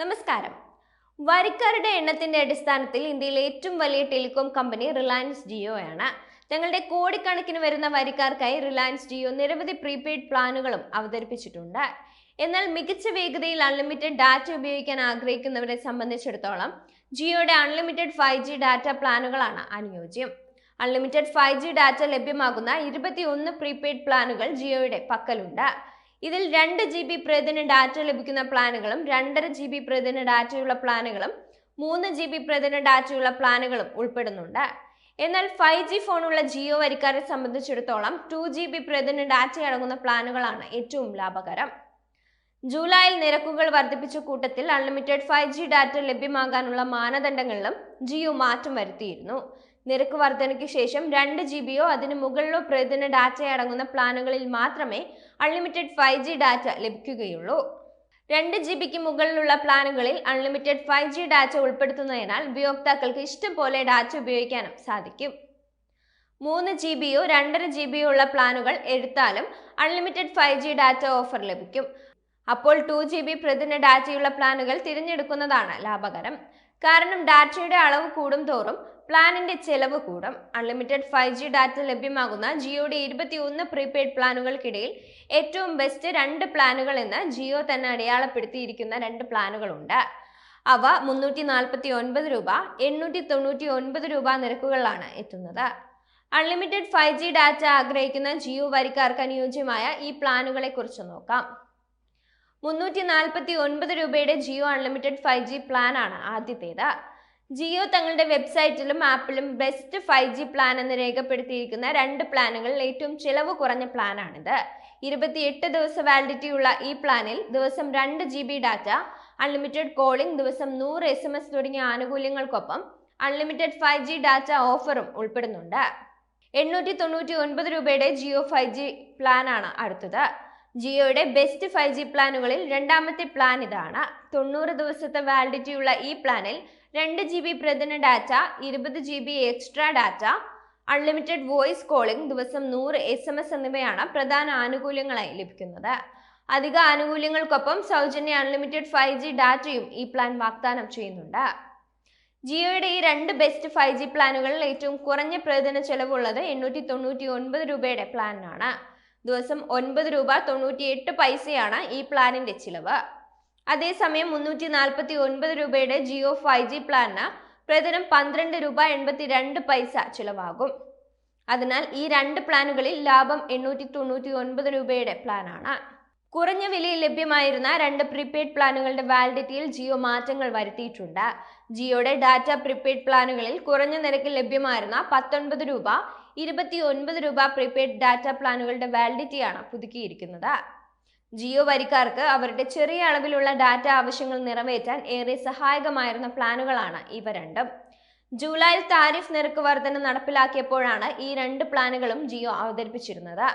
നമസ്കാരം. വരിക്കാരുടെ എണ്ണത്തിന്റെ അടിസ്ഥാനത്തിൽ ഇന്ത്യയിലെ ഏറ്റവും വലിയ ടെലികോം കമ്പനി റിലയൻസ് ജിയോ ആണ്. തങ്ങളുടെ കോടിക്കണക്കിന് വരുന്ന വരിക്കാർക്കായി റിലയൻസ് ജിയോ നിരവധി പ്രീപെയ്ഡ് പ്ലാനുകളും അവതരിപ്പിച്ചിട്ടുണ്ട്. എന്നാൽ മികച്ച വേഗതയിൽ അൺലിമിറ്റഡ് ഡാറ്റ ഉപയോഗിക്കാൻ ആഗ്രഹിക്കുന്നവരെ സംബന്ധിച്ചിടത്തോളം ജിയോയുടെ അൺലിമിറ്റഡ് ഫൈവ് ജി ഡാറ്റ പ്ലാനുകളാണ് അനുയോജ്യം. അൺലിമിറ്റഡ് ഫൈവ് ജി ഡാറ്റ ലഭ്യമാകുന്ന ഇരുപത്തിയൊന്ന് പ്രീപെയ്ഡ് പ്ലാനുകൾ ജിയോയുടെ പക്കലുണ്ട്. ഇതിൽ രണ്ട് ജി ബി പ്രതിദിന ഡാറ്റ ലഭിക്കുന്ന പ്ലാനുകളും രണ്ടര ജി ബി പ്രതിദിന ഡാറ്റയുള്ള പ്ലാനുകളും മൂന്ന് ജി ബി പ്രതിദിന ഡാറ്റയുള്ള പ്ലാനുകളും ഉൾപ്പെടുന്നുണ്ട്. എന്നാൽ ഫൈവ് ജി ഫോണുള്ള ജിയോ വരിക്കാരെ സംബന്ധിച്ചിടത്തോളം ടു ജി ബി പ്രതിദിന ഡാറ്റ അടങ്ങുന്ന പ്ലാനുകളാണ് ഏറ്റവും ലാഭകരം. ജൂലൈയിൽ നിരക്കുകൾ വർദ്ധിപ്പിച്ച കൂട്ടത്തിൽ അൺലിമിറ്റഡ് ഫൈവ് ജി ഡാറ്റ ലഭ്യമാകാനുള്ള മാനദണ്ഡങ്ങളിലും ജിയോ മാറ്റം വരുത്തിയിരുന്നു. നിരക്ക് വർധനയ്ക്ക് ശേഷം രണ്ട് ജി ബിയോ അതിന് മുകളിലോ പ്രതിദിന ഡാറ്റ അടങ്ങുന്ന പ്ലാനുകളിൽ മാത്രമേ അൺലിമിറ്റഡ് ഫൈവ് ജി ഡാറ്റ ലഭിക്കുകയുള്ളൂ. രണ്ട് ജി ബിക്ക് മുകളിലുള്ള പ്ലാനുകളിൽ അൺലിമിറ്റഡ് ഫൈവ് ജി ഡാറ്റ ഉൾപ്പെടുത്തുന്നതിനാൽ ഉപയോക്താക്കൾക്ക് ഇഷ്ടം പോലെ ഡാറ്റ ഉപയോഗിക്കാനും സാധിക്കും. മൂന്ന് ജി ബിയോ രണ്ടര ജി ബിയോ ഉള്ള പ്ലാനുകൾ എടുത്താലും unlimited five G data offer ലഭിക്കും. അപ്പോൾ ടു ജി ബി പ്രതിദിന ഡാറ്റയുള്ള പ്ലാനുകൾ തിരഞ്ഞെടുക്കുന്നതാണ് ലാഭകരം. കാരണം ഡാറ്റയുടെ അളവ് കൂടും തോറും പ്ലാനിന്റെ ചെലവ് കൂടും. അൺലിമിറ്റഡ് ഫൈവ് ജി ഡാറ്റ ലഭ്യമാകുന്ന ജിയോയുടെ ഇരുപത്തിയൊന്ന് പ്രീപെയ്ഡ് പ്ലാനുകൾക്കിടയിൽ ഏറ്റവും ബെസ്റ്റ് രണ്ട് പ്ലാനുകൾ എന്ന് ജിയോ തന്നെ അടയാളപ്പെടുത്തിയിരിക്കുന്ന രണ്ട് പ്ലാനുകളുണ്ട്. അവ മുന്നൂറ്റി നാൽപ്പത്തി ഒൻപത് രൂപ എണ്ണൂറ്റി തൊണ്ണൂറ്റി ഒൻപത് രൂപ നിരക്കുകളിലാണ് എത്തുന്നത്. അൺലിമിറ്റഡ് ഫൈവ് ജി ഡാറ്റ ആഗ്രഹിക്കുന്ന ജിയോ വരിക്കാർക്ക് അനുയോജ്യമായ ഈ പ്ലാനുകളെ കുറിച്ച് നോക്കാം. മുന്നൂറ്റി നാൽപ്പത്തി ഒൻപത് രൂപയുടെ Jio unlimited five G plan ആണ് ആദ്യത്തേത്. ജിയോ തങ്ങളുടെ വെബ്സൈറ്റിലും ആപ്പിലും ബെസ്റ്റ് ഫൈവ് ജി പ്ലാൻ എന്ന് രേഖപ്പെടുത്തിയിരിക്കുന്ന രണ്ട് പ്ലാനുകളിൽ ഏറ്റവും ചിലവ് കുറഞ്ഞ പ്ലാനാണിത്. ഇരുപത്തിയെട്ട് ദിവസം വാലിഡിറ്റി ഉള്ള ഈ പ്ലാനിൽ ദിവസം രണ്ട് G B data unlimited calling ദിവസം നൂറ് എസ് എം എസ് തുടങ്ങിയ ആനുകൂല്യങ്ങൾക്കൊപ്പം അൺലിമിറ്റഡ് ഫൈവ് ജി ഡാറ്റ ഓഫറും ഉൾപ്പെടുന്നുണ്ട്. എണ്ണൂറ്റി തൊണ്ണൂറ്റി ഒൻപത് രൂപയുടെ ജിയോ ഫൈവ് ജി പ്ലാനാണ് അടുത്തത്. ജിയോയുടെ ബെസ്റ്റ് ഫൈവ് ജി പ്ലാനുകളിൽ രണ്ടാമത്തെ പ്ലാൻ ഇതാണ്. തൊണ്ണൂറ് ദിവസത്തെ വാലിഡിറ്റി ഉള്ള ഈ പ്ലാനിൽ രണ്ട് ജി ബി പ്രതിദിന ഡാറ്റ ഇരുപത് G B extra data unlimited voice calling ദിവസം നൂറ് എസ് എം എസ് എന്നിവയാണ് പ്രധാന ആനുകൂല്യങ്ങളായി ലഭിക്കുന്നത്. അധിക ആനുകൂല്യങ്ങൾക്കൊപ്പം സൗജന്യ അൺലിമിറ്റഡ് ഫൈവ് ജി ഡാറ്റയും ഈ പ്ലാൻ വാഗ്ദാനം ചെയ്യുന്നുണ്ട്. ജിയോയുടെ ഈ രണ്ട് ബെസ്റ്റ് ഫൈവ് ജി പ്ലാനുകളിൽ ഏറ്റവും കുറഞ്ഞ പ്രതിദിന ചെലവുള്ളത് എണ്ണൂറ്റി തൊണ്ണൂറ്റി ഒൻപത് രൂപയുടെ പ്ലാനിനാണ് ദിവസം ഒൻപത് രൂപ തൊണ്ണൂറ്റി എട്ട് പൈസയാണ് ഈ പ്ലാനിന്റെ ചിലവ്. അതേസമയം മുന്നൂറ്റി നാൽപ്പത്തി ഒൻപത് രൂപയുടെ ജിയോ ഫൈവ് ജി പ്ലാനിന് പ്രതിദിനം പന്ത്രണ്ട് രൂപ എൺപത്തി രണ്ട് പൈസ ചിലവാകും. അതിനാൽ ഈ രണ്ട് പ്ലാനുകളിൽ ലാഭം എണ്ണൂറ്റി തൊണ്ണൂറ്റി ഒൻപത് രൂപയുടെ പ്ലാനാണ്. കുറഞ്ഞ വിലയിൽ ലഭ്യമായിരുന്ന രണ്ട് പ്രീപെയ്ഡ് പ്ലാനുകളുടെ വാലിഡിറ്റിയിൽ ജിയോ മാറ്റങ്ങൾ വരുത്തിയിട്ടുണ്ട്. ജിയോയുടെ ഡാറ്റ പ്രീപെയ്ഡ് പ്ലാനുകളിൽ കുറഞ്ഞ നിരക്കിൽ ലഭ്യമായിരുന്ന പത്തൊൻപത് രൂപ ഇരുപത്തി ഒൻപത് രൂപ പ്രീപെയ്ഡ് ഡാറ്റ പ്ലാനുകളുടെ വാലിഡിറ്റിയാണ് പുതുക്കിയിരിക്കുന്നത്. ജിയോ വരിക്കാർക്ക് അവരുടെ ചെറിയ അളവിലുള്ള ഡാറ്റ ആവശ്യങ്ങൾ നിറവേറ്റാൻ ഏറെ സഹായകമായിരുന്ന പ്ലാനുകളാണ് ഇവ രണ്ടും. ജൂലൈയിൽ താരിഫ് നിരക്ക് വർധന നടപ്പിലാക്കിയപ്പോഴാണ് ഈ രണ്ട് പ്ലാനുകളും ജിയോ അവതരിപ്പിച്ചിരുന്നത്.